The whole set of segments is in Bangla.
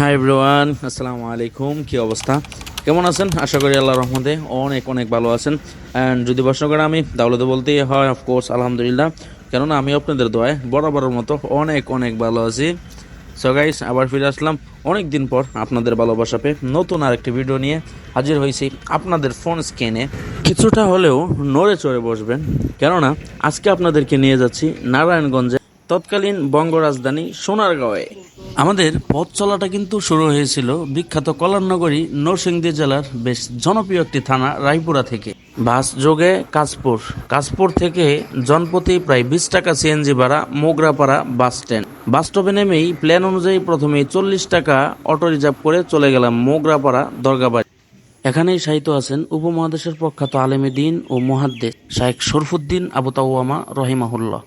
হাই এভরিওয়ান আসসালামু আলাইকুম কি অবস্থা? কেমন আছেন? আশা করি আল্লাহ রহমতে অনেক অনেক ভালো আছেন। অ্যান্ড যদি প্রশ্ন করেন আমি, তাহলে তো বলতেই হয় অফকোর্স আলহামদুলিল্লাহ। কেননা আমি আপনাদের দোয়ায় বরাবরের মতো অনেক অনেক ভালো আছি। সো গাইস আবার ফিরে আসলাম। অনেক দিন পর আপনাদের ভালোবাসা পেয়ে নতুন আরেকটি ভিডিও নিয়ে হাজির হয়েছি আপনাদের ফোন স্ক্যানে কিছুটা হলেও নড়ে চড়ে বসবেন। কেননা আজকে আপনাদেরকে নিয়ে যাচ্ছি নারায়ণগঞ্জে তৎকালীন বঙ্গ রাজধানী সোনারগাঁওয়ে। আমাদের পথ চলাটা কিন্তু শুরু হয়েছিল বিখ্যাত কল্যাণনগরী নরসিংদী জেলার বেশ জনপ্রিয় একটি থানা রায়পুরা থেকে। বাস যোগে কাশপুর। কাশপুর থেকে জনপ্রতি প্রায় বিশ টাকা সিএনজি ভাড়া মোগরাপাড়া বাস স্ট্যান্ড। বাস স্টপে নেমেই প্ল্যান অনুযায়ী প্রথমে চল্লিশ টাকা অটো রিজার্ভ করে চলে গেলাম মোগরাপাড়া দরগাবাড়ি। এখানেই সাহিত্য আছেন উপমহাদেশের প্রখ্যাত আলেমে দিন ও মহাদ্দেশ শাহেখ শরফুদ্দিন আবু তাওয়ামা রহিমাহুল্লাহ।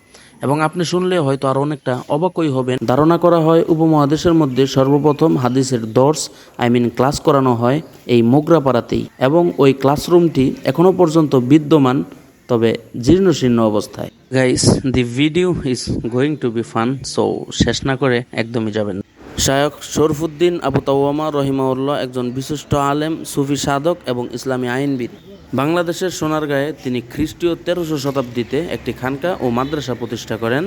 এবং আপনি শুনলে হয়তো আরও অনেকটা অবাকই হবেন ধারণা করা হয়, উপমহাদেশের মধ্যে সর্বপ্রথম হাদিসের দর্স আই মিন ক্লাস করানো হয় এই মোগরাপাড়াতেই এবং ওই ক্লাসরুমটি এখনও পর্যন্ত বিদ্যমান, তবে জীর্ণশীর্ণ অবস্থায় guys the video is going to be fun so শেষ না করে একদমই যাবেন। শায়ক শরফুদ্দিন আবু তাওয়ামা রহিমাউল্লাহ একজন বিশিষ্ট আলেম, সুফি সাধক এবং ইসলামী আইনবিদ। বাংলাদেশের সোনারগাঁয়ে তিনি খ্রিস্টীয় তেরোশো শতাব্দীতে একটি খানকা ও মাদ্রাসা প্রতিষ্ঠা করেন।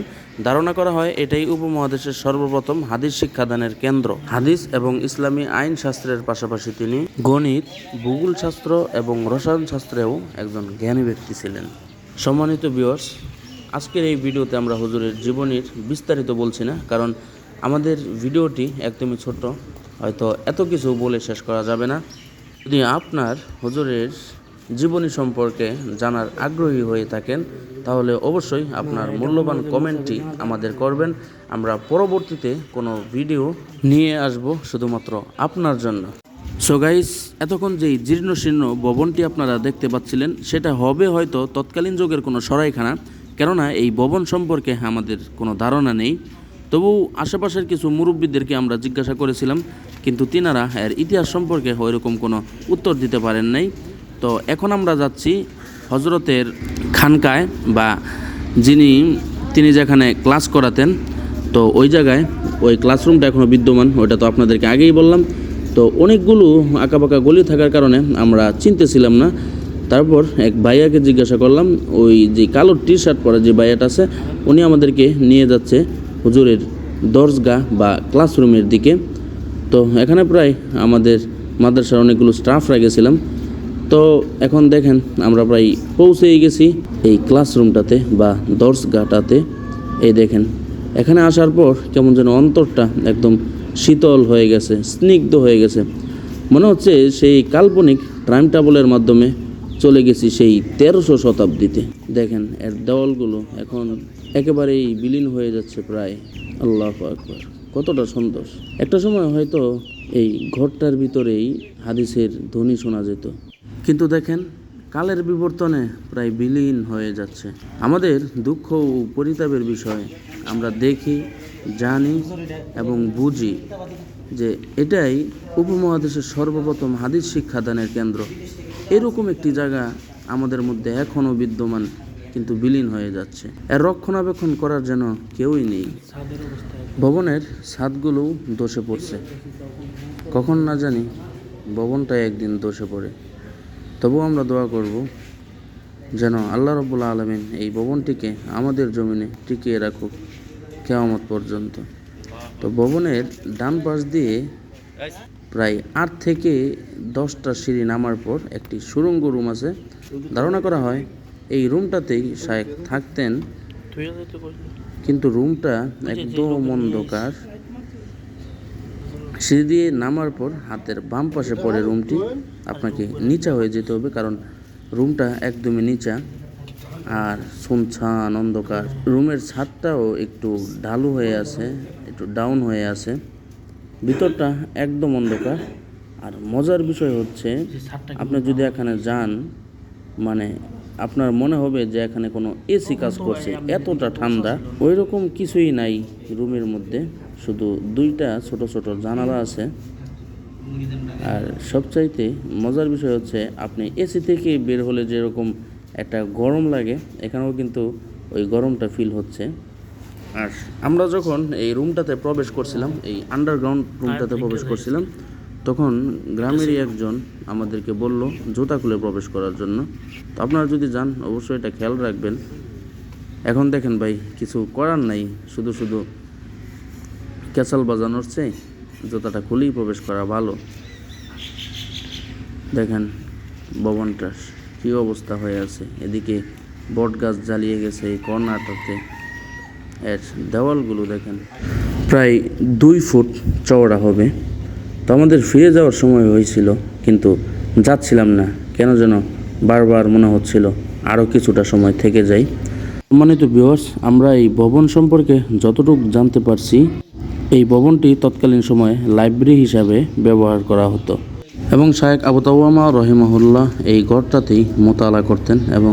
ধারণা করা হয়, এটাই উপমহাদেশের সর্বপ্রথম হাদিস শিক্ষাদানের কেন্দ্র। হাদিস এবং ইসলামী আইন শাস্ত্রের পাশাপাশি তিনি গণিত, ভূগোল শাস্ত্র এবং রসায়ন শাস্ত্রেও একজন জ্ঞানী ব্যক্তি ছিলেন। সম্মানিত বিয়র্স আজকের এই ভিডিওতে আমরা হুজুরের জীবনীর বিস্তারিত বলছি না, কারণ আমাদের ভিডিওটি একদমই ছোট, হয়তো এত কিছু বলে শেষ করা যাবে না। যদি আপনার হুজুরের জীবনী সম্পর্কে জানার আগ্রহী হয়ে থাকেন, তাহলে অবশ্যই আপনার মূল্যবান কমেন্টটি আমাদের করবেন। আমরা পরবর্তীতে কোনো ভিডিও নিয়ে আসব শুধুমাত্র আপনার জন্য। সো গাইস এতক্ষণ যেই জীর্ণশীর্ণ ভবনটি আপনারা দেখতে পাচ্ছিলেন, সেটা হবে হয়তো তৎকালীন যুগের কোনো সরাইখানা, কেননা এই ভবন সম্পর্কে আমাদের কোনো ধারণা নেই। তবু আশেপাশের কিছু মুরব্বীদেরকে আমরা জিজ্ঞাসা করেছিলাম, কিন্তু তিনারা এর ইতিহাস সম্পর্কে ওইরকম কোনো উত্তর দিতে পারেন নাই। তো এখন আমরা যাচ্ছি হজরতের খানকায় বা যিনি, তিনি যেখানে ক্লাস করাতেন, তো ওই জায়গায় ওই ক্লাসরুমটা এখনও বিদ্যমান, ওইটা তো আপনাদেরকে আগেই বললাম। তো অনেকগুলো আঁকাবাঁকা গলি থাকার কারণে আমরা চিনতেছিলাম না। তারপর এক ভাইয়াকে জিজ্ঞাসা করলাম, ওই যে কালো টি শার্ট পরা যে ভাইয়াটা আছে, উনি আমাদেরকে নিয়ে যাচ্ছে। হুজুরের দরজগা বা ক্লাসরুমের দিকে। তো এখানে প্রায় আমাদের মাদ্রাসার অনেকগুলো স্টাফরা গেছিলাম। তো এখন দেখেন আমরা প্রায় পৌঁছেই গেছি এই ক্লাসরুমটাতে বা দর্শগাটাতে এই দেখেন, এখানে আসার পর কেমন যেন অন্তরটা একদম শীতল হয়ে গেছে, স্নিগ্ধ হয়ে গেছে। মনে হচ্ছে সেই কাল্পনিক টাইম ট্রাভেলের মাধ্যমে চলে গেছি সেই তেরোশো শতাব্দীতে। দেখেন এর দেওয়ালগুলো এখন একেবারেই বিলীন হয়ে যাচ্ছে প্রায়। আল্লাহ আকবর। কতটা সুন্দর একটা সময় হয়তো এই ঘরটার ভিতরেই হাদিসের ধ্বনি শোনা যেত। কিন্তু দেখেন, কালের বিবর্তনে প্রায় বিলীন হয়ে যাচ্ছে। আমাদের দুঃখ ও পরিতাপের বিষয় আমরা দেখি, জানি এবং বুঝি যে এটাই উপমহাদেশের সর্বপ্রথম হাদিস শিক্ষাদানের কেন্দ্র। এরকম একটি জায়গা আমাদের মধ্যে এখনও বিদ্যমান। কিন্তু বিলীন হয়ে যাচ্ছে। এর রক্ষণাবেক্ষণ করার যেন কেউই নেই। ভবনের ছাদগুলোও দোষে পড়ছে। কখন না জানি ভবনটাই একদিন দোষে পড়ে। তবুও আমরা দোয়া করব যেন আল্লাহ রব্বুল আলমিন এই ভবনটিকে আমাদের জমিনে টিকিয়ে রাখুক কেয়ামত পর্যন্ত। তো ভবনের ডান পাশ দিয়ে প্রায় আট থেকে দশটা সিঁড়ি নামার পর একটি সুরঙ্গ রুম আছে। ধারণা করা হয় এই রুমটাতেই শায়েক থাকতেন। কিন্তু রুমটা একদম অন্ধকার। সিঁড়ি দিয়ে নামার পর হাতের বাম পাশে পড়ে রুমটি। আপনাকে নিচা হয়ে যেতে হবে কারণ রুমটা একদমই নিচা। আর শুনছান অন্ধকার। রুমের ছাদটাও একটু ঢালু হয়ে আছে একটু ডাউন হয়ে আছে। ভিতরটা একদম অন্ধকার। আর মজার বিষয় হচ্ছে আপনি যদি এখানে যান মানে আপনার মনে হবে যে এখানে কোনো এসি কাজ করছে, এতটা ঠান্ডা ওই রকম কিছুই নাই রুমের মধ্যে, শুধু দুইটা ছোট ছোট জানালা আছে। আর সবচাইতে মজার বিষয় হচ্ছে, আপনি এসি থেকে বের হলে যেরকম একটা গরম লাগে, এখানেও কিন্তু ওই গরমটা ফিল হচ্ছে। আর আমরা যখন এই রুমটাতে প্রবেশ করছিলাম, এই আন্ডারগ্রাউন্ড রুমটাতে প্রবেশ করছিলাম তখন গ্রামেরই একজন আমাদেরকে বলল জুতা খুলে প্রবেশ করার জন্য। তো আপনারা যদি যান, অবশ্যই এটা খেয়াল রাখবেন। এখন দেখেন ভাই, কিছু করার নাই, শুধু শুধু ক্যাচাল বাজানোর চেয়ে জুতাটা খুলেই প্রবেশ করা ভালো। দেখেন ভবনটার কী অবস্থা হয়ে আছে। এদিকে বট গাছ জ্বালিয়ে গেছে এই কর্নারটাতে এর দেওয়ালগুলো দেখেন, প্রায় দুই ফুট চওড়া হবে। তো আমাদের ফিরে যাওয়ার সময় হয়েছিল, কিন্তু যাচ্ছিলাম না। কেন যেন বারবার মনে হচ্ছিল আরও কিছুটা সময় থেকে যাই। সম্মানিত ভিউয়ার্স আমরা এই ভবন সম্পর্কে যতটুকু জানতে পারছি, এই ভবনটি তৎকালীন সময়ে লাইব্রেরি হিসাবে ব্যবহার করা হতো। এবং শায়েক আবু তাওয়ামা রহিমাহুল্লাহ এই ঘরটাতেই মোতালা করতেন এবং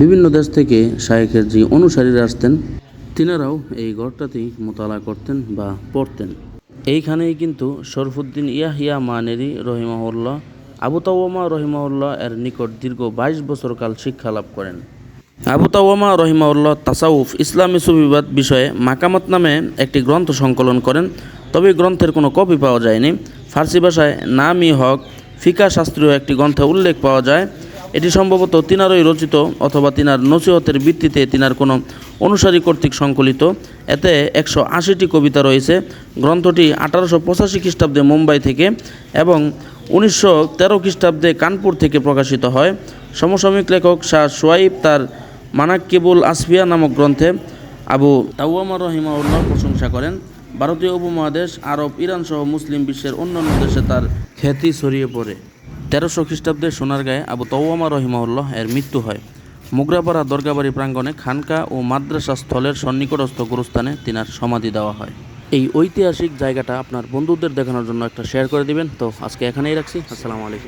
বিভিন্ন দেশ থেকে শায়েকের যে অনুসারীরা আসতেন, তিনারাও এই ঘরটাতেই মোতালা করতেন বা পড়তেন। এইখানেই কিন্তু শরফুদ্দিন ইয়াহিয়া মানেরি রহিমাহুল্লাহ, আবু তাওয়ামা রহিমাউল্লাহ এর নিকট দীর্ঘ বাইশ বছরকাল শিক্ষা লাভ করেন। আবু তাওয়ামা রহিমাউল্লাহ তাসাউফ ইসলামী সুবিবাদ বিষয়ে মাকামত নামে একটি গ্রন্থ সংকলন করেন, তবে গ্রন্থের কোনো কপি পাওয়া যায়নি। ফার্সি ভাষায় নামি হক ফিকা শাস্ত্রীয় একটি গ্রন্থে উল্লেখ পাওয়া যায় এটি সম্ভবত তিনারই রচিত অথবা তিনার নসিহতের ভিত্তিতে তিনার কোনো অনুসারী কর্তৃক সংকলিত। এতে একশো আশিটি কবিতা রয়েছে। গ্রন্থটি আঠারোশো পঁচাশি খ্রিস্টাব্দে মুম্বাই থেকে এবং উনিশশো তেরো খ্রিস্টাব্দে কানপুর থেকে প্রকাশিত হয়। সমসাময়িক লেখক শাহ সোয়াইব তার মানাক্কিবুল আসফিয়া নামক গ্রন্থে আবু তাওয়ামা রহিমাউল্লাহ প্রশংসা করেন। ভারতীয় উপমহাদেশ, আরব ইরান সহ মুসলিম বিশ্বের অন্যান্য দেশে তার খ্যাতি ছড়িয়ে পড়ে। তেরোশো খ্রিস্টাব্দে সোনারগাঁয়ে আবু তওয়ামা রহিমাউল্লাহ এর মৃত্যু হয়। মুগরাপাড়া দরগাবাড়ি প্রাঙ্গণে খানকা ও মাদ্রাসা স্থলের সন্নিকটস্থ গুরুস্থানে তিনার সমাধি দেওয়া হয়। এই ঐতিহাসিক জায়গাটা আপনার বন্ধুদের দেখানোর জন্য একটা শেয়ার করে দিবেন। তো আজকে এখানেই রাখছি। আসসালামু আলাইকুম।